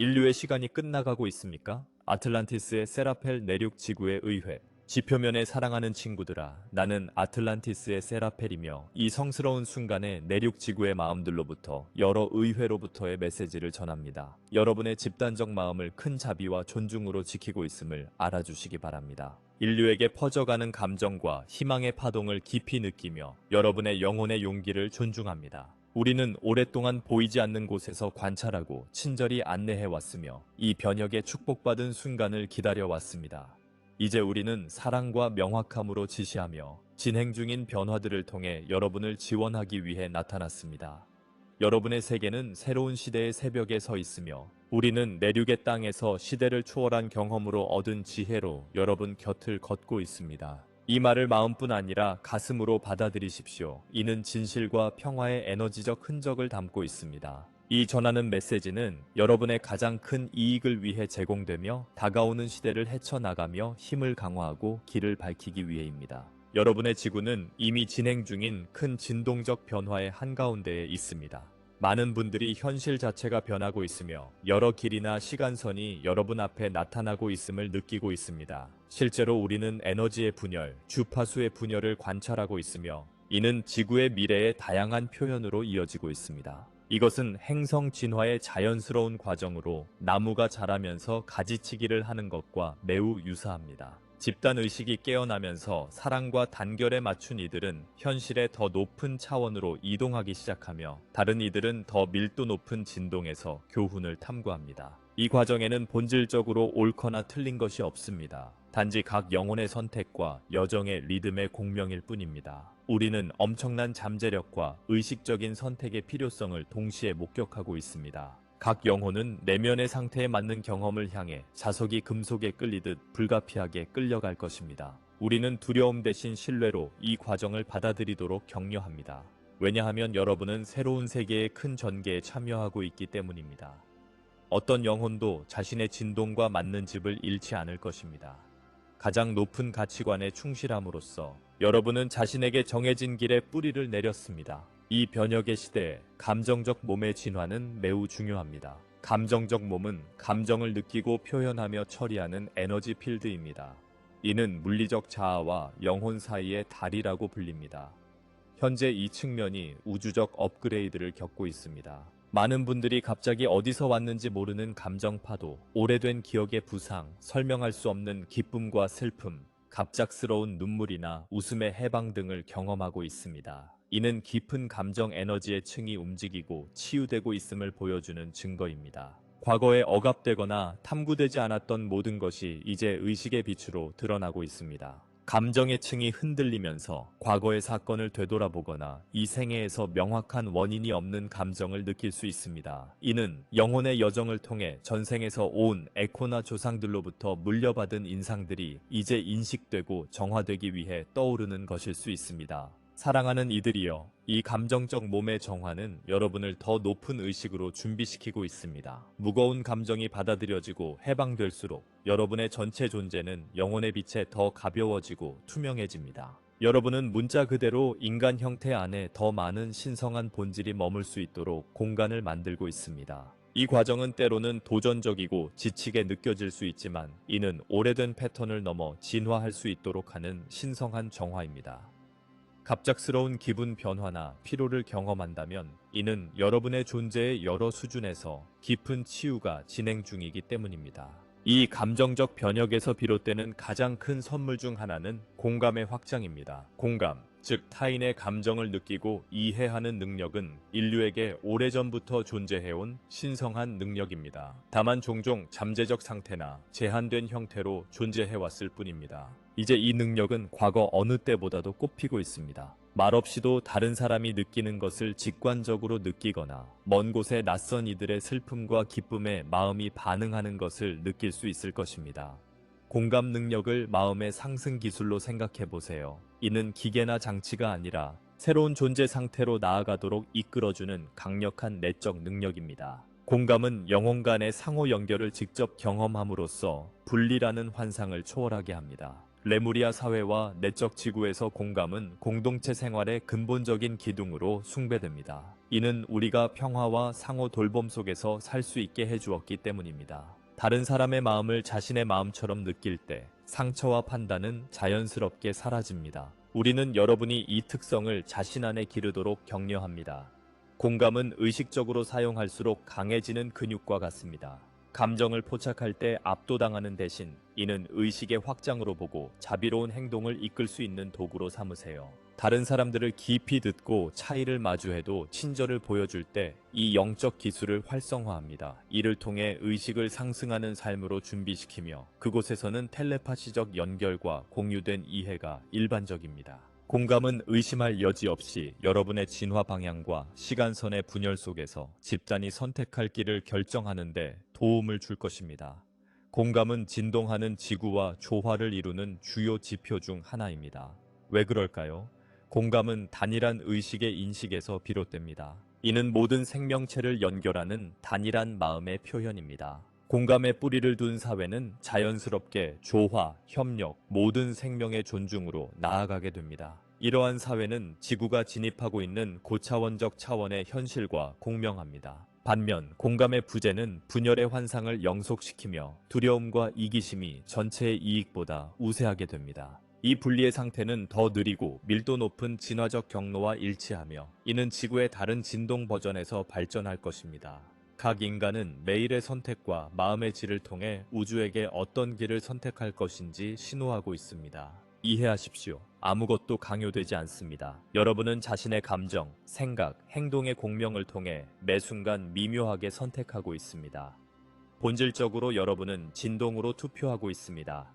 인류의 시간이 끝나가고 있습니까? 아틀란티스의 세라펠 내륙 지구의 의회. 지표면에 사랑하는 친구들아, 나는 아틀란티스의 세라펠이며 이 성스러운 순간에 내륙 지구의 마음들로부터 여러 의회로부터의 메시지를 전합니다. 여러분의 집단적 마음을 큰 자비와 존중으로 지키고 있음을 알아주시기 바랍니다. 인류에게 퍼져가는 감정과 희망의 파동을 깊이 느끼며 여러분의 영혼의 용기를 존중합니다. 우리는 오랫동안 보이지 않는 곳에서 관찰하고 친절히 안내해 왔으며 이 변혁에 축복받은 순간을 기다려 왔습니다. 이제 우리는 사랑과 명확함으로 지시하며 진행 중인 변화들을 통해 여러분을 지원하기 위해 나타났습니다. 여러분의 세계는 새로운 시대의 새벽에 서 있으며 우리는 내륙의 땅에서 시대를 초월한 경험으로 얻은 지혜로 여러분 곁을 걷고 있습니다. 이 말을 마음뿐 아니라 가슴으로 받아들이십시오. 이는 진실과 평화의 에너지적 흔적을 담고 있습니다. 이 전하는 메시지는 여러분의 가장 큰 이익을 위해 제공되며 다가오는 시대를 헤쳐나가며 힘을 강화하고 길을 밝히기 위해입니다. 여러분의 지구는 이미 진행 중인 큰 진동적 변화의 한가운데에 있습니다. 많은 분들이 현실 자체가 변하고 있으며 여러 길이나 시간선이 여러분 앞에 나타나고 있음을 느끼고 있습니다. 실제로 우리는 에너지의 분열, 주파수의 분열을 관찰하고 있으며 이는 지구의 미래의 다양한 표현으로 이어지고 있습니다. 이것은 행성 진화의 자연스러운 과정으로 나무가 자라면서 가지치기를 하는 것과 매우 유사합니다. 집단 의식이 깨어나면서 사랑과 단결에 맞춘 이들은 현실의 더 높은 차원으로 이동하기 시작하며 다른 이들은 더 밀도 높은 진동에서 교훈을 탐구합니다. 이 과정에는 본질적으로 옳거나 틀린 것이 없습니다. 단지 각 영혼의 선택과 여정의 리듬의 공명일 뿐입니다. 우리는 엄청난 잠재력과 의식적인 선택의 필요성을 동시에 목격하고 있습니다. 각 영혼은 내면의 상태에 맞는 경험을 향해 자석이 금속에 끌리듯 불가피하게 끌려갈 것입니다. 우리는 두려움 대신 신뢰로 이 과정을 받아들이도록 격려합니다. 왜냐하면 여러분은 새로운 세계의 큰 전개에 참여하고 있기 때문입니다. 어떤 영혼도 자신의 진동과 맞는 집을 잃지 않을 것입니다. 가장 높은 가치관에 충실함으로써 여러분은 자신에게 정해진 길에 뿌리를 내렸습니다. 이 변혁의 시대에 감정적 몸의 진화는 매우 중요합니다. 감정적 몸은 감정을 느끼고 표현하며 처리하는 에너지 필드입니다. 이는 물리적 자아와 영혼 사이의 다리라고 불립니다. 현재 이 측면이 우주적 업그레이드를 겪고 있습니다. 많은 분들이 갑자기 어디서 왔는지 모르는 감정 파도, 오래된 기억의 부상, 설명할 수 없는 기쁨과 슬픔, 갑작스러운 눈물이나 웃음의 해방 등을 경험하고 있습니다. 이는 깊은 감정 에너지의 층이 움직이고 치유되고 있음을 보여주는 증거입니다. 과거에 억압되거나 탐구되지 않았던 모든 것이 이제 의식의 빛으로 드러나고 있습니다. 감정의 층이 흔들리면서 과거의 사건을 되돌아보거나 이 생애에서 명확한 원인이 없는 감정을 느낄 수 있습니다. 이는 영혼의 여정을 통해 전생에서 온 에코나 조상들로부터 물려받은 인상들이 이제 인식되고 정화되기 위해 떠오르는 것일 수 있습니다. 사랑하는 이들이여, 이 감정적 몸의 정화는 여러분을 더 높은 의식으로 준비시키고 있습니다. 무거운 감정이 받아들여지고 해방될수록 여러분의 전체 존재는 영혼의 빛에 더 가벼워지고 투명해집니다. 여러분은 문자 그대로 인간 형태 안에 더 많은 신성한 본질이 머물 수 있도록 공간을 만들고 있습니다. 이 과정은 때로는 도전적이고 지치게 느껴질 수 있지만 이는 오래된 패턴을 넘어 진화할 수 있도록 하는 신성한 정화입니다. 갑작스러운 기분 변화나 피로를 경험한다면 이는 여러분의 존재의 여러 수준에서 깊은 치유가 진행 중이기 때문입니다. 이 감정적 변혁에서 비롯되는 가장 큰 선물 중 하나는 공감의 확장입니다. 공감, 즉 타인의 감정을 느끼고 이해하는 능력은 인류에게 오래전부터 존재해온 신성한 능력입니다. 다만 종종 잠재적 상태나 제한된 형태로 존재해왔을 뿐입니다. 이제 이 능력은 과거 어느 때보다도 꽃피고 있습니다. 말없이도 다른 사람이 느끼는 것을 직관적으로 느끼거나 먼 곳의 낯선 이들의 슬픔과 기쁨에 마음이 반응하는 것을 느낄 수 있을 것입니다. 공감 능력을 마음의 상승 기술로 생각해 보세요. 이는 기계나 장치가 아니라 새로운 존재 상태로 나아가도록 이끌어주는 강력한 내적 능력입니다. 공감은 영혼 간의 상호 연결을 직접 경험함으로써 분리라는 환상을 초월하게 합니다. 레무리아 사회와 내적 지구에서 공감은 공동체 생활의 근본적인 기둥으로 숭배됩니다. 이는 우리가 평화와 상호 돌봄 속에서 살 수 있게 해주었기 때문입니다. 다른 사람의 마음을 자신의 마음처럼 느낄 때 상처와 판단은 자연스럽게 사라집니다. 우리는 여러분이 이 특성을 자신 안에 기르도록 격려합니다. 공감은 의식적으로 사용할수록 강해지는 근육과 같습니다. 감정을 포착할 때 압도당하는 대신 이는 의식의 확장으로 보고 자비로운 행동을 이끌 수 있는 도구로 삼으세요. 다른 사람들을 깊이 듣고 차이를 마주해도 친절을 보여줄 때 이 영적 기술을 활성화합니다. 이를 통해 의식을 상승하는 삶으로 준비시키며 그곳에서는 텔레파시적 연결과 공유된 이해가 일반적입니다. 공감은 의심할 여지 없이 여러분의 진화 방향과 시간선의 분열 속에서 집단이 선택할 길을 결정하는데 도움을 줄 것입니다. 공감은 진동하는 지구와 조화를 이루는 주요 지표 중 하나입니다. 왜 그럴까요? 공감은 단일한 의식의 인식에서 비롯됩니다. 이는 모든 생명체를 연결하는 단일한 마음의 표현입니다. 공감의 뿌리를 둔 사회는 자연스럽게 조화, 협력, 모든 생명의 존중으로 나아가게 됩니다. 이러한 사회는 지구가 진입하고 있는 고차원적 차원의 현실과 공명합니다. 반면 공감의 부재는 분열의 환상을 영속시키며 두려움과 이기심이 전체의 이익보다 우세하게 됩니다. 이 분리의 상태는 더 느리고 밀도 높은 진화적 경로와 일치하며 이는 지구의 다른 진동 버전에서 발전할 것입니다. 각 인간은 매일의 선택과 마음의 질을 통해 우주에게 어떤 길을 선택할 것인지 신호하고 있습니다. 이해하십시오. 아무것도 강요되지 않습니다. 여러분은 자신의 감정, 생각, 행동의 공명을 통해 매 순간 미묘하게 선택하고 있습니다. 본질적으로 여러분은 진동으로 투표하고 있습니다.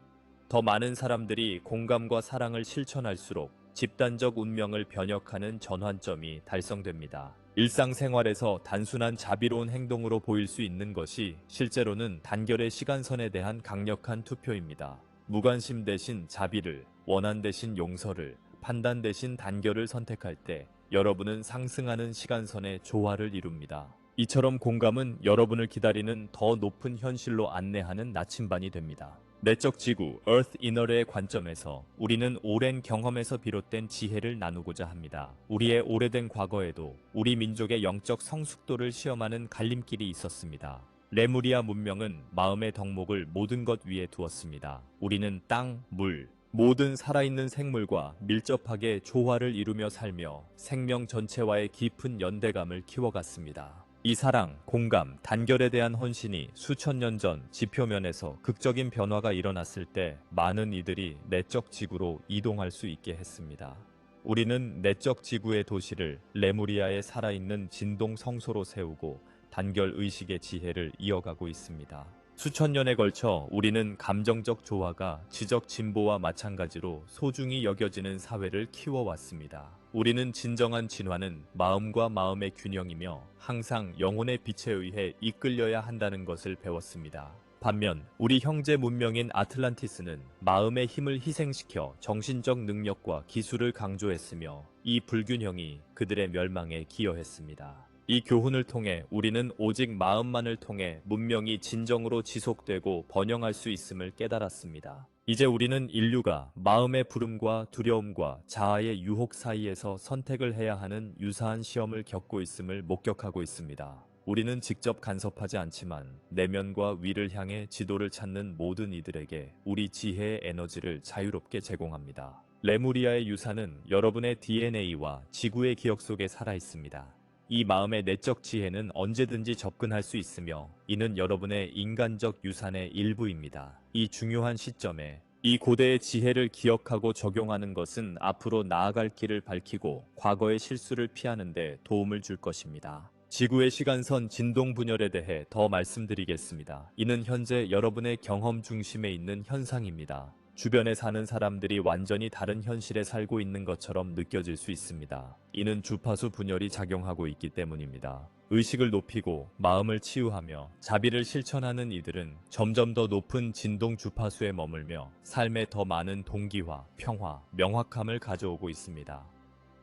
더 많은 사람들이 공감과 사랑을 실천할수록 집단적 운명을 변혁하는 전환점이 달성됩니다. 일상생활에서 단순한 자비로운 행동으로 보일 수 있는 것이 실제로는 단결의 시간선에 대한 강력한 투표입니다. 무관심 대신 자비를, 원한 대신 용서를, 판단 대신 단결을 선택할 때 여러분은 상승하는 시간선의 조화를 이룹니다. 이처럼 공감은 여러분을 기다리는 더 높은 현실로 안내하는 나침반이 됩니다. 내적 지구, Earth Inner의 관점에서 우리는 오랜 경험에서 비롯된 지혜를 나누고자 합니다. 우리의 오래된 과거에도 우리 민족의 영적 성숙도를 시험하는 갈림길이 있었습니다. 레무리아 문명은 마음의 덕목을 모든 것 위에 두었습니다. 우리는 땅, 물, 모든 살아있는 생물과 밀접하게 조화를 이루며 살며 생명 전체와의 깊은 연대감을 키워갔습니다. 이 사랑, 공감, 단결에 대한 헌신이 수천 년 전 지표면에서 극적인 변화가 일어났을 때 많은 이들이 내적 지구로 이동할 수 있게 했습니다. 우리는 내적 지구의 도시를 레무리아에 살아있는 진동 성소로 세우고 단결 의식의 지혜를 이어가고 있습니다. 수천 년에 걸쳐 우리는 감정적 조화가 지적 진보와 마찬가지로 소중히 여겨지는 사회를 키워왔습니다. 우리는 진정한 진화는 마음과 마음의 균형이며 항상 영혼의 빛에 의해 이끌려야 한다는 것을 배웠습니다. 반면 우리 형제 문명인 아틀란티스는 마음의 힘을 희생시켜 정신적 능력과 기술을 강조했으며 이 불균형이 그들의 멸망에 기여했습니다. 이 교훈을 통해 우리는 오직 마음만을 통해 문명이 진정으로 지속되고 번영할 수 있음을 깨달았습니다. 이제 우리는 인류가 마음의 부름과 두려움과 자아의 유혹 사이에서 선택을 해야 하는 유사한 시험을 겪고 있음을 목격하고 있습니다. 우리는 직접 간섭하지 않지만 내면과 위를 향해 지도를 찾는 모든 이들에게 우리 지혜의 에너지를 자유롭게 제공합니다. 레무리아의 유산은 여러분의 DNA와 지구의 기억 속에 살아 있습니다. 이 마음의 내적 지혜는 언제든지 접근할 수 있으며 이는 여러분의 인간적 유산의 일부입니다. 이 중요한 시점에 이 고대의 지혜를 기억하고 적용하는 것은 앞으로 나아갈 길을 밝히고 과거의 실수를 피하는 데 도움을 줄 것입니다. 지구의 시간선 진동 분열에 대해 더 말씀드리겠습니다. 이는 현재 여러분의 경험 중심에 있는 현상입니다. 주변에 사는 사람들이 완전히 다른 현실에 살고 있는 것처럼 느껴질 수 있습니다. 이는 주파수 분열이 작용하고 있기 때문입니다. 의식을 높이고 마음을 치유하며 자비를 실천하는 이들은 점점 더 높은 진동 주파수에 머물며 삶에 더 많은 동기화, 평화, 명확함을 가져오고 있습니다.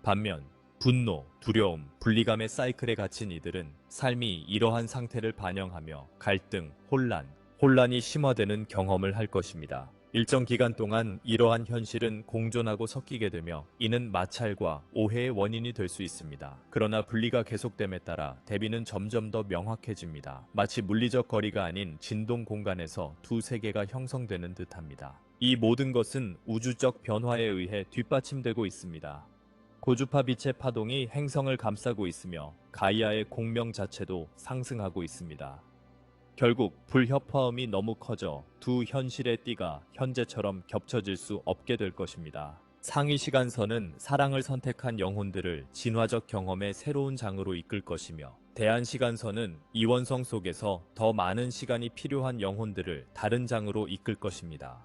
반면 분노, 두려움, 분리감의 사이클에 갇힌 이들은 삶이 이러한 상태를 반영하며 갈등, 혼란, 혼란이 심화되는 경험을 할 것입니다. 일정 기간 동안 이러한 현실은 공존하고 섞이게 되며 이는 마찰과 오해의 원인이 될 수 있습니다. 그러나 분리가 계속됨에 따라 대비는 점점 더 명확해집니다. 마치 물리적 거리가 아닌 진동 공간에서 두 세계가 형성되는 듯합니다. 이 모든 것은 우주적 변화에 의해 뒷받침되고 있습니다. 고주파 빛의 파동이 행성을 감싸고 있으며 가이아의 공명 자체도 상승하고 있습니다. 결국 불협화음이 너무 커져 두 현실의 띠가 현재처럼 겹쳐질 수 없게 될 것입니다. 상위 시간선은 사랑을 선택한 영혼들을 진화적 경험의 새로운 장으로 이끌 것이며 대한 시간선은 이원성 속에서 더 많은 시간이 필요한 영혼들을 다른 장으로 이끌 것입니다.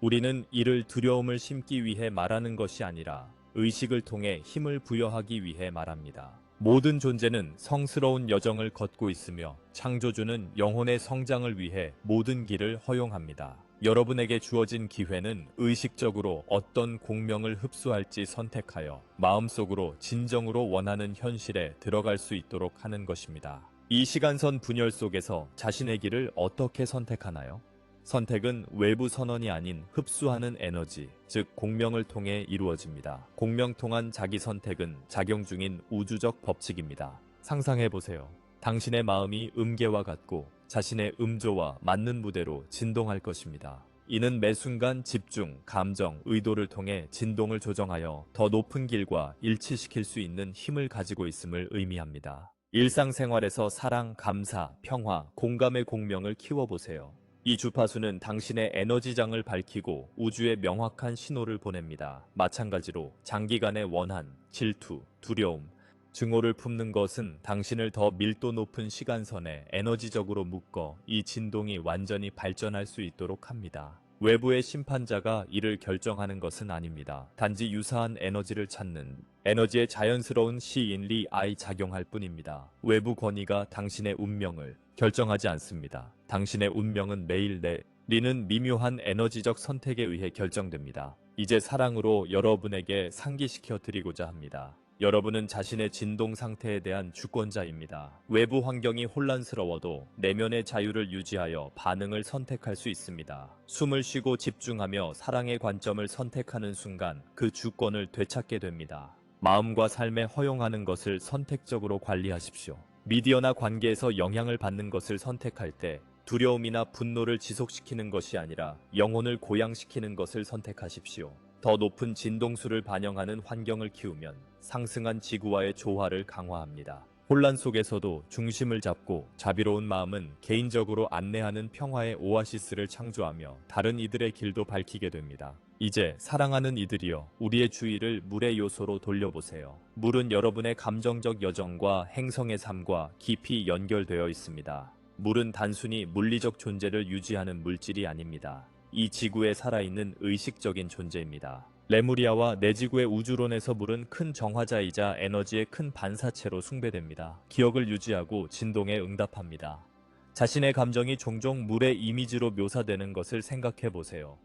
우리는 이를 두려움을 심기 위해 말하는 것이 아니라 의식을 통해 힘을 부여하기 위해 말합니다. 모든 존재는 성스러운 여정을 걷고 있으며 창조주는 영혼의 성장을 위해 모든 길을 허용합니다. 여러분에게 주어진 기회는 의식적으로 어떤 공명을 흡수할지 선택하여 마음속으로 진정으로 원하는 현실에 들어갈 수 있도록 하는 것입니다. 이 시간선 분열 속에서 자신의 길을 어떻게 선택하나요? 선택은 외부 선언이 아닌 흡수하는 에너지, 즉 공명을 통해 이루어집니다. 공명 통한 자기 선택은 작용 중인 우주적 법칙입니다. 상상해 보세요. 당신의 마음이 음계와 같고 자신의 음조와 맞는 무대로 진동할 것입니다. 이는 매 순간 집중, 감정, 의도를 통해 진동을 조정하여 더 높은 길과 일치시킬 수 있는 힘을 가지고 있음을 의미합니다. 일상생활에서 사랑, 감사, 평화, 공감의 공명을 키워보세요. 이 주파수는 당신의 에너지장을 밝히고 우주에 명확한 신호를 보냅니다. 마찬가지로 장기간의 원한, 질투, 두려움, 증오를 품는 것은 당신을 더 밀도 높은 시간선에 에너지적으로 묶어 이 진동이 완전히 발전할 수 있도록 합니다. 외부의 심판자가 이를 결정하는 것은 아닙니다. 단지 유사한 에너지를 찾는 에너지의 자연스러운 시인리 아이 작용할 뿐입니다. 외부 권위가 당신의 운명을 결정하지 않습니다. 당신의 운명은 매일 내 리는 미묘한 에너지적 선택에 의해 결정됩니다. 이제 사랑으로 여러분에게 상기시켜 드리고자 합니다. 여러분은 자신의 진동 상태에 대한 주권자입니다. 외부 환경이 혼란스러워도 내면의 자유를 유지하여 반응을 선택할 수 있습니다. 숨을 쉬고 집중하며 사랑의 관점을 선택하는 순간 그 주권을 되찾게 됩니다. 마음과 삶에 허용하는 것을 선택적으로 관리하십시오. 미디어나 관계에서 영향을 받는 것을 선택할 때 두려움이나 분노를 지속시키는 것이 아니라 영혼을 고양시키는 것을 선택하십시오. 더 높은 진동수를 반영하는 환경을 키우면 상승한 지구와의 조화를 강화합니다. 혼란 속에서도 중심을 잡고 자비로운 마음은 개인적으로 안내하는 평화의 오아시스를 창조하며 다른 이들의 길도 밝히게 됩니다. 이제 사랑하는 이들이여 우리의 주의를 물의 요소로 돌려보세요. 물은 여러분의 감정적 여정과 행성의 삶과 깊이 연결되어 있습니다. 물은 단순히 물리적 존재를 유지하는 물질이 아닙니다. 이 지구에 살아있는 의식적인 존재입니다. 레무리아와 내지구의 우주론에서 물은 큰 정화자이자 에너지의 큰 반사체로 숭배됩니다. 기억을 유지하고 진동에 응답합니다. 자신의 감정이 종종 물의 이미지로 묘사되는 것을 생각해 보세요.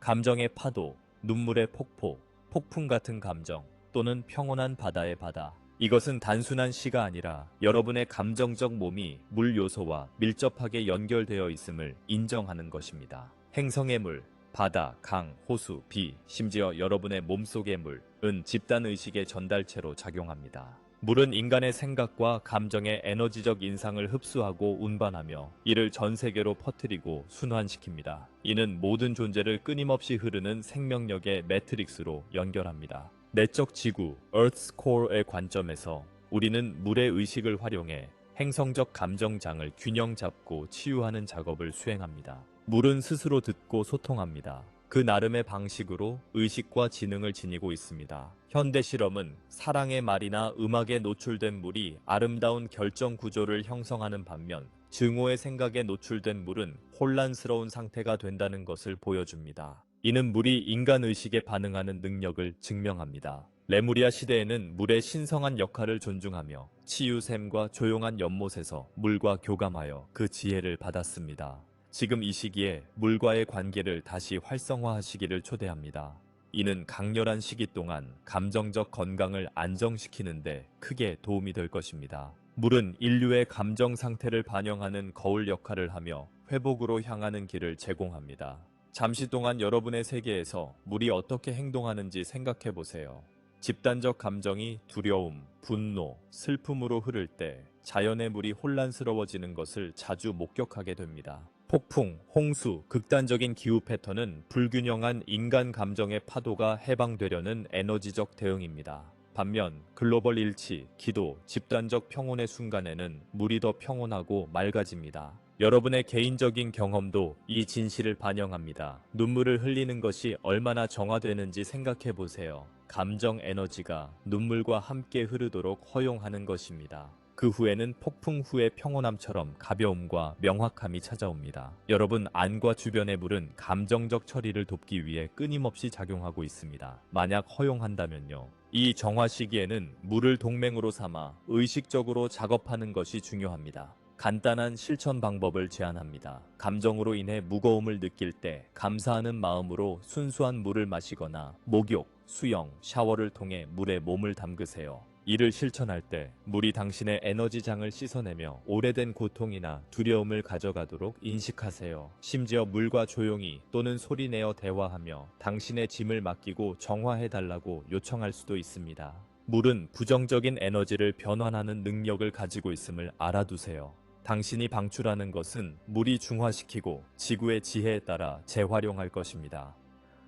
감정의 파도, 눈물의 폭포, 폭풍 같은 감정, 또는 평온한 바다의 바다. 이것은 단순한 시가 아니라 여러분의 감정적 몸이 물 요소와 밀접하게 연결되어 있음을 인정하는 것입니다. 행성의 물, 바다, 강, 호수, 비, 심지어 여러분의 몸속의 물 은 집단 의식의 전달체로 작용합니다. 물은 인간의 생각과 감정의 에너지적 인상을 흡수하고 운반하며 이를 전 세계로 퍼뜨리고 순환시킵니다. 이는 모든 존재를 끊임없이 흐르는 생명력의 매트릭스로 연결합니다. 내적 지구, Earth's Core의 관점에서 우리는 물의 의식을 활용해 행성적 감정장을 균형 잡고 치유하는 작업을 수행합니다. 물은 스스로 듣고 소통합니다. 그 나름의 방식으로 의식과 지능을 지니고 있습니다. 현대 실험은 사랑의 말이나 음악에 노출된 물이 아름다운 결정 구조를 형성하는 반면 증오의 생각에 노출된 물은 혼란스러운 상태가 된다는 것을 보여줍니다. 이는 물이 인간 의식에 반응하는 능력을 증명합니다. 레무리아 시대에는 물의 신성한 역할을 존중하며 치유샘과 조용한 연못에서 물과 교감하여 그 지혜를 받았습니다. 지금 이 시기에 물과의 관계를 다시 활성화하시기를 초대합니다. 이는 강렬한 시기 동안 감정적 건강을 안정시키는데 크게 도움이 될 것입니다. 물은 인류의 감정 상태를 반영하는 거울 역할을 하며 회복으로 향하는 길을 제공합니다. 잠시 동안 여러분의 세계에서 물이 어떻게 행동하는지 생각해 보세요. 집단적 감정이 두려움, 분노, 슬픔으로 흐를 때 자연의 물이 혼란스러워지는 것을 자주 목격하게 됩니다. 폭풍, 홍수, 극단적인 기후 패턴은 불균형한 인간 감정의 파도가 해방되려는 에너지적 대응입니다. 반면 글로벌 일치, 기도, 집단적 평온의 순간에는 물이 더 평온하고 맑아집니다. 여러분의 개인적인 경험도 이 진실을 반영합니다. 눈물을 흘리는 것이 얼마나 정화되는지 생각해 보세요. 감정 에너지가 눈물과 함께 흐르도록 허용하는 것입니다. 그 후에는 폭풍 후의 평온함처럼 가벼움과 명확함이 찾아옵니다. 여러분, 안과 주변의 물은 감정적 처리를 돕기 위해 끊임없이 작용하고 있습니다. 만약 허용한다면요. 이 정화 시기에는 물을 동맹으로 삼아 의식적으로 작업하는 것이 중요합니다. 간단한 실천 방법을 제안합니다. 감정으로 인해 무거움을 느낄 때 감사하는 마음으로 순수한 물을 마시거나 목욕, 수영, 샤워를 통해 물에 몸을 담그세요. 이를 실천할 때 물이 당신의 에너지장을 씻어내며 오래된 고통이나 두려움을 가져가도록 인식하세요. 심지어 물과 조용히 또는 소리내어 대화하며 당신의 짐을 맡기고 정화해달라고 요청할 수도 있습니다. 물은 부정적인 에너지를 변환하는 능력을 가지고 있음을 알아두세요. 당신이 방출하는 것은 물이 중화시키고 지구의 지혜에 따라 재활용할 것입니다.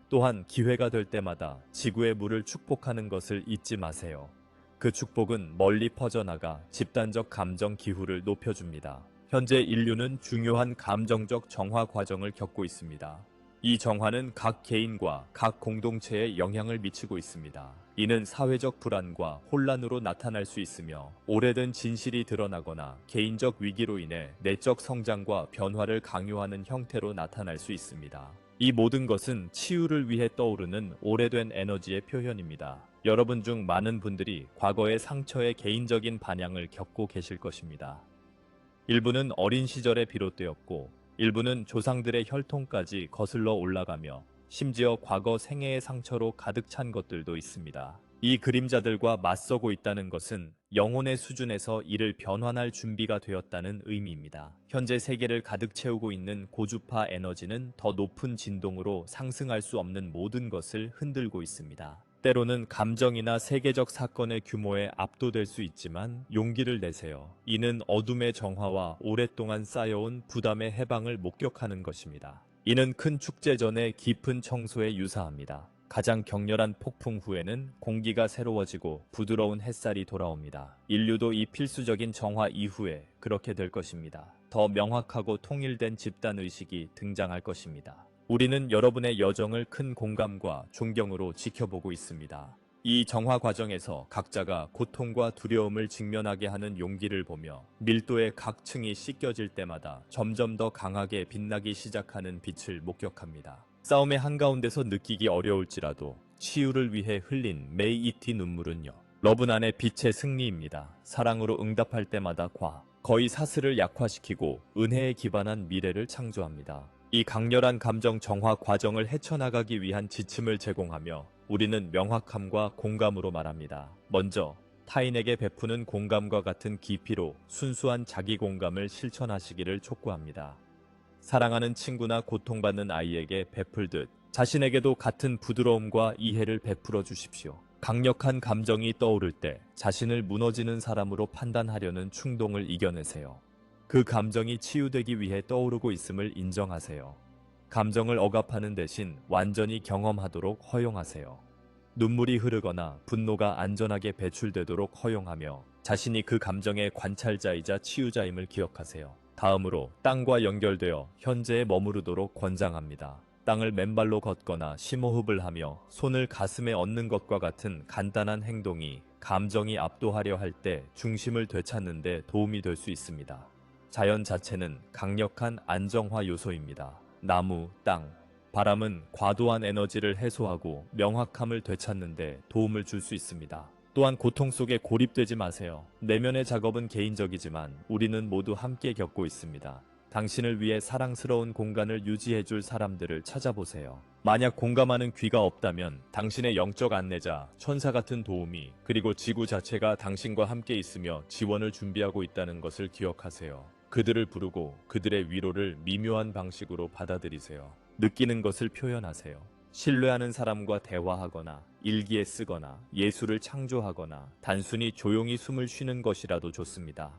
또한 기회가 될 때마다 지구의 물을 축복하는 것을 잊지 마세요. 그 축복은 멀리 퍼져나가 집단적 감정 기후를 높여줍니다. 현재 인류는 중요한 감정적 정화 과정을 겪고 있습니다. 이 정화는 각 개인과 각 공동체에 영향을 미치고 있습니다. 이는 사회적 불안과 혼란으로 나타날 수 있으며 오래된 진실이 드러나거나 개인적 위기로 인해 내적 성장과 변화를 강요하는 형태로 나타날 수 있습니다. 이 모든 것은 치유를 위해 떠오르는 오래된 에너지의 표현입니다. 여러분 중 많은 분들이 과거의 상처의 개인적인 반향을 겪고 계실 것입니다. 일부는 어린 시절에 비롯되었고, 일부는 조상들의 혈통까지 거슬러 올라가며, 심지어 과거 생애의 상처로 가득 찬 것들도 있습니다. 이 그림자들과 맞서고 있다는 것은 영혼의 수준에서 이를 변환할 준비가 되었다는 의미입니다. 현재 세계를 가득 채우고 있는 고주파 에너지는 더 높은 진동으로 상승할 수 없는 모든 것을 흔들고 있습니다. 때로는 감정이나 세계적 사건의 규모에 압도될 수 있지만 용기를 내세요. 이는 어둠의 정화와 오랫동안 쌓여온 부담의 해방을 목격하는 것입니다. 이는 큰 축제 전의 깊은 청소에 유사합니다. 가장 격렬한 폭풍 후에는 공기가 새로워지고 부드러운 햇살이 돌아옵니다. 인류도 이 필수적인 정화 이후에 그렇게 될 것입니다. 더 명확하고 통일된 집단 의식이 등장할 것입니다. 우리는 여러분의 여정을 큰 공감과 존경으로 지켜보고 있습니다. 이 정화 과정에서 각자가 고통과 두려움을 직면하게 하는 용기를 보며 밀도의 각 층이 씻겨질 때마다 점점 더 강하게 빛나기 시작하는 빛을 목격합니다. 싸움의 한가운데서 느끼기 어려울지라도 치유를 위해 흘린 메이이티 눈물은요. 러브난의 빛의 승리입니다. 사랑으로 응답할 때마다 과, 거의 사슬을 약화시키고 은혜에 기반한 미래를 창조합니다. 이 강렬한 감정 정화 과정을 헤쳐나가기 위한 지침을 제공하며 우리는 명확함과 공감으로 말합니다. 먼저 타인에게 베푸는 공감과 같은 깊이로 순수한 자기 공감을 실천하시기를 촉구합니다. 사랑하는 친구나 고통받는 아이에게 베풀듯 자신에게도 같은 부드러움과 이해를 베풀어 주십시오. 강력한 감정이 떠오를 때 자신을 무너지는 사람으로 판단하려는 충동을 이겨내세요. 그 감정이 치유되기 위해 떠오르고 있음을 인정하세요. 감정을 억압하는 대신 완전히 경험하도록 허용하세요. 눈물이 흐르거나 분노가 안전하게 배출되도록 허용하며 자신이 그 감정의 관찰자이자 치유자임을 기억하세요. 다음으로 땅과 연결되어 현재에 머무르도록 권장합니다. 땅을 맨발로 걷거나 심호흡을 하며 손을 가슴에 얹는 것과 같은 간단한 행동이 감정이 압도하려 할 때 중심을 되찾는 데 도움이 될 수 있습니다. 자연 자체는 강력한 안정화 요소입니다. 나무, 땅, 바람은 과도한 에너지를 해소하고 명확함을 되찾는데 도움을 줄 수 있습니다. 또한 고통 속에 고립되지 마세요. 내면의 작업은 개인적이지만 우리는 모두 함께 겪고 있습니다. 당신을 위해 사랑스러운 공간을 유지해줄 사람들을 찾아보세요. 만약 공감하는 귀가 없다면 당신의 영적 안내자, 천사 같은 도움이 그리고 지구 자체가 당신과 함께 있으며 지원을 준비하고 있다는 것을 기억하세요. 그들을 부르고 그들의 위로를 미묘한 방식으로 받아들이세요. 느끼는 것을 표현하세요. 신뢰하는 사람과 대화하거나 일기에 쓰거나 예술을 창조하거나 단순히 조용히 숨을 쉬는 것이라도 좋습니다.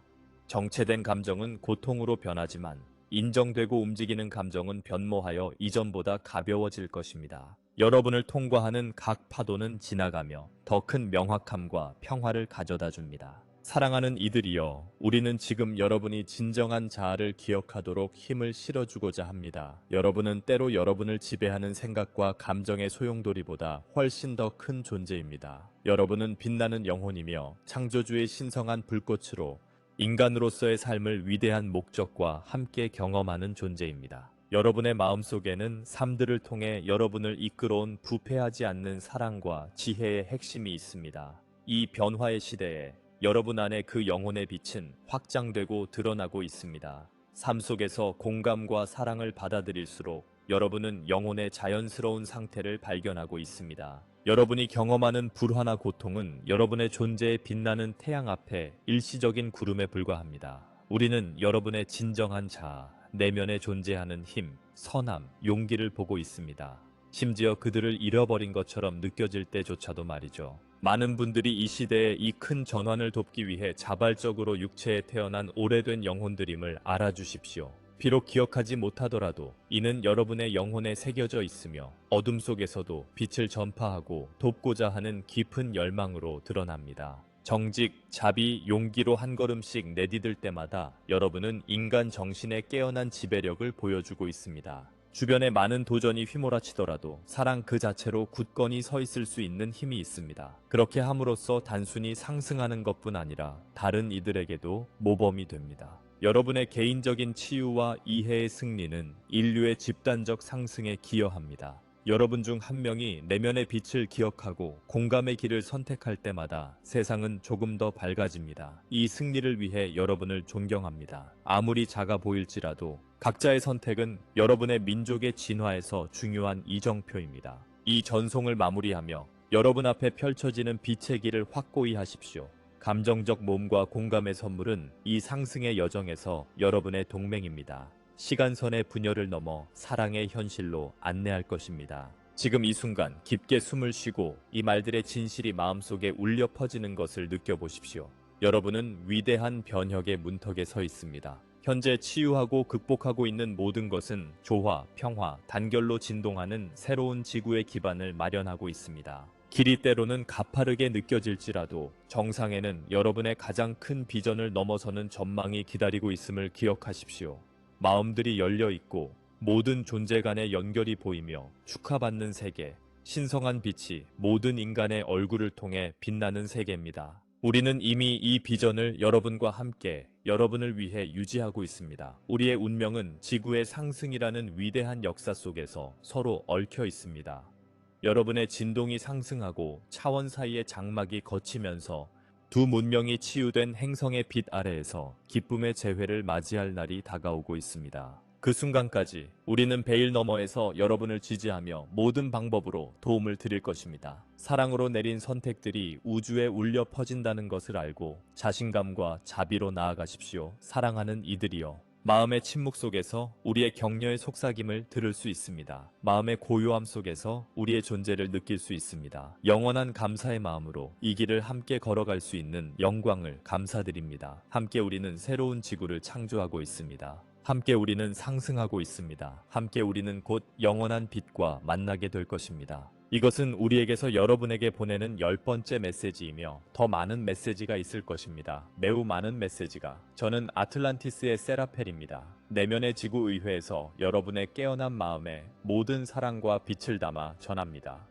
정체된 감정은 고통으로 변하지만 인정되고 움직이는 감정은 변모하여 이전보다 가벼워질 것입니다. 여러분을 통과하는 각 파도는 지나가며 더 큰 명확함과 평화를 가져다 줍니다. 사랑하는 이들이여, 우리는 지금 여러분이 진정한 자아를 기억하도록 힘을 실어주고자 합니다. 여러분은 때로 여러분을 지배하는 생각과 감정의 소용돌이보다 훨씬 더 큰 존재입니다. 여러분은 빛나는 영혼이며 창조주의 신성한 불꽃으로 인간으로서의 삶을 위대한 목적과 함께 경험하는 존재입니다. 여러분의 마음 속에는 삶들을 통해 여러분을 이끌어온 부패하지 않는 사랑과 지혜의 핵심이 있습니다. 이 변화의 시대에 여러분 안에 그 영혼의 빛은 확장되고 드러나고 있습니다. 삶 속에서 공감과 사랑을 받아들일수록 여러분은 영혼의 자연스러운 상태를 발견하고 있습니다. 여러분이 경험하는 불화나 고통은 여러분의 존재에 빛나는 태양 앞에 일시적인 구름에 불과합니다. 우리는 여러분의 진정한 자아, 내면에 존재하는 힘, 선함, 용기를 보고 있습니다. 심지어 그들을 잃어버린 것처럼 느껴질 때조차도 말이죠. 많은 분들이 이 시대에 이큰 전환을 돕기 위해 자발적으로 육체에 태어난 오래된 영혼들임을 알아주십시오. 비록 기억하지 못하더라도 이는 여러분의 영혼에 새겨져 있으며 어둠 속에서도 빛을 전파하고 돕고자 하는 깊은 열망으로 드러납니다. 정직, 자비, 용기로 한 걸음씩 내디딜 때마다 여러분은 인간 정신의 깨어난 지배력을 보여주고 있습니다. 주변에 많은 도전이 휘몰아치더라도 사랑 그 자체로 굳건히 서 있을 수 있는 힘이 있습니다. 그렇게 함으로써 단순히 상승하는 것뿐 아니라 다른 이들에게도 모범이 됩니다. 여러분의 개인적인 치유와 이해의 승리는 인류의 집단적 상승에 기여합니다. 여러분 중 한 명이 내면의 빛을 기억하고 공감의 길을 선택할 때마다 세상은 조금 더 밝아집니다. 이 승리를 위해 여러분을 존경합니다. 아무리 작아 보일지라도 각자의 선택은 여러분의 민족의 진화에서 중요한 이정표입니다. 이 전송을 마무리하며 여러분 앞에 펼쳐지는 빛의 길을 확고히 하십시오. 감정적 몸과 공감의 선물은 이 상승의 여정에서 여러분의 동맹입니다. 시간선의 분열을 넘어 사랑의 현실로 안내할 것입니다. 지금 이 순간 깊게 숨을 쉬고 이 말들의 진실이 마음속에 울려 퍼지는 것을 느껴보십시오. 여러분은 위대한 변혁의 문턱에 서 있습니다. 현재 치유하고 극복하고 있는 모든 것은 조화, 평화, 단결로 진동하는 새로운 지구의 기반을 마련하고 있습니다. 길이 때로는 가파르게 느껴질지라도 정상에는 여러분의 가장 큰 비전을 넘어서는 전망이 기다리고 있음을 기억하십시오. 마음들이 열려 있고 모든 존재 간의 연결이 보이며 축하받는 세계, 신성한 빛이 모든 인간의 얼굴을 통해 빛나는 세계입니다. 우리는 이미 이 비전을 여러분과 함께 여러분을 위해 유지하고 있습니다. 우리의 운명은 지구의 상승이라는 위대한 역사 속에서 서로 얽혀 있습니다. 여러분의 진동이 상승하고 차원 사이의 장막이 거치면서 두 문명이 치유된 행성의 빛 아래에서 기쁨의 재회를 맞이할 날이 다가오고 있습니다. 그 순간까지 우리는 베일 너머에서 여러분을 지지하며 모든 방법으로 도움을 드릴 것입니다. 사랑으로 내린 선택들이 우주에 울려 퍼진다는 것을 알고 자신감과 자비로 나아가십시오. 사랑하는 이들이여. 마음의 침묵 속에서 우리의 격려의 속삭임을 들을 수 있습니다. 마음의 고요함 속에서 우리의 존재를 느낄 수 있습니다. 영원한 감사의 마음으로 이 길을 함께 걸어갈 수 있는 영광을 감사드립니다. 함께 우리는 새로운 지구를 창조하고 있습니다. 함께 우리는 상승하고 있습니다. 함께 우리는 곧 영원한 빛과 만나게 될 것입니다. 이것은 우리에게서 여러분에게 보내는 열 번째 메시지이며 더 많은 메시지가 있을 것입니다. 매우 많은 메시지가. 저는 아틀란티스의 세라펠입니다. 내면의 지구의회에서 여러분의 깨어난 마음에 모든 사랑과 빛을 담아 전합니다.